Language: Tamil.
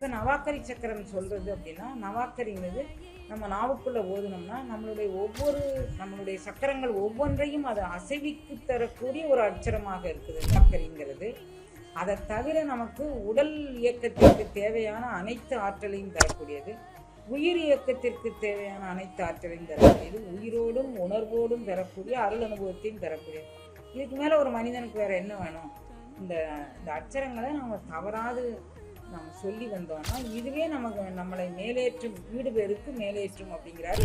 இப்போ நவாக்கரி சக்கரம் சொல்றது அப்படின்னா நவாக்கரிங்கிறது நம்ம நாவுக்குள்ளே ஓதுனோம்னா நம்மளுடைய ஒவ்வொரு நம்மளுடைய சக்கரங்கள் ஒவ்வொன்றையும் அதை அசைவிக்கு தரக்கூடிய ஒரு அட்சரமாக இருக்குது நவாக்கரிங்கிறது. அதை தவிர நமக்கு உடல் இயக்கத்திற்கு தேவையான அனைத்து ஆற்றலையும் தரக்கூடியது. உயிர் இயக்கத்திற்கு தேவையான அனைத்து ஆற்றலையும் தரக்கூடியது. உயிரோடும் உணர்வோடும் பெறக்கூடிய அருள் அனுபவத்தையும் தரக்கூடியது. இதுக்கு மேலே ஒரு மனிதனுக்கு வேற என்ன வேணும்? இந்த இந்த அட்சரங்களை நம்ம தவறாது நம்ம சொல்லி வந்தோம்னா இதுவே நமக்கு நம்மளை மேலேற்றும் வீடு பேருக்கு மேலேற்றும் அப்படிங்கிறார்.